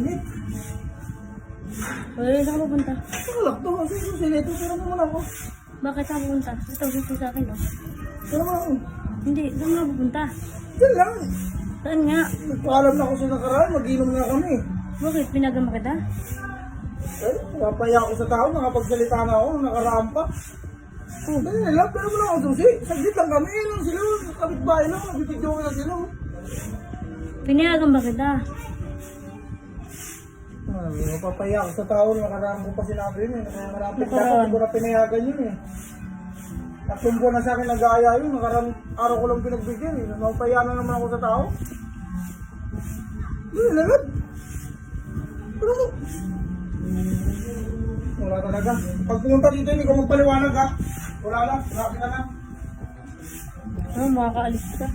init. Uy, saan ka pupunta? Nakalak to kasi susi nito. Pero naman ako. Bakit saan pupunta? Ito, gusto sa akin, oh. Pero naman ako. Hindi, saan ka pupunta? Yan lang. Saan nga? Nagpaalam na ako sa nakaraan. Mag-inom nga kami. Bakit? Pinagama kita? Eh, napaya ako sa tao. Nakapagsalita na ako. Nakaraan pa. Oh, ganyan lang. Pero wala akong susi. Saglit lang kami. Eh, lang sila. Kapit-bahay lang. Nabibidyo ko lang sila. Pinayagan ba kita? Ah, mapapaya ako sa tao. Nakaraan ko pa sinabi yun eh. Nakarapit Nakaraan. dapat. Hindi ko na pinayagan yun eh. Buwan na sa akin nag-aaya yun. Nakaraan araw ko lang pinagbigyan eh. Mapapaya na naman ako sa tao. Yun na lang. Pero wala talaga. Pag pumunta dito, hindi ko magpaliwanag ha. Wala lang. Grabe ka na. Ano, makakaalis ka?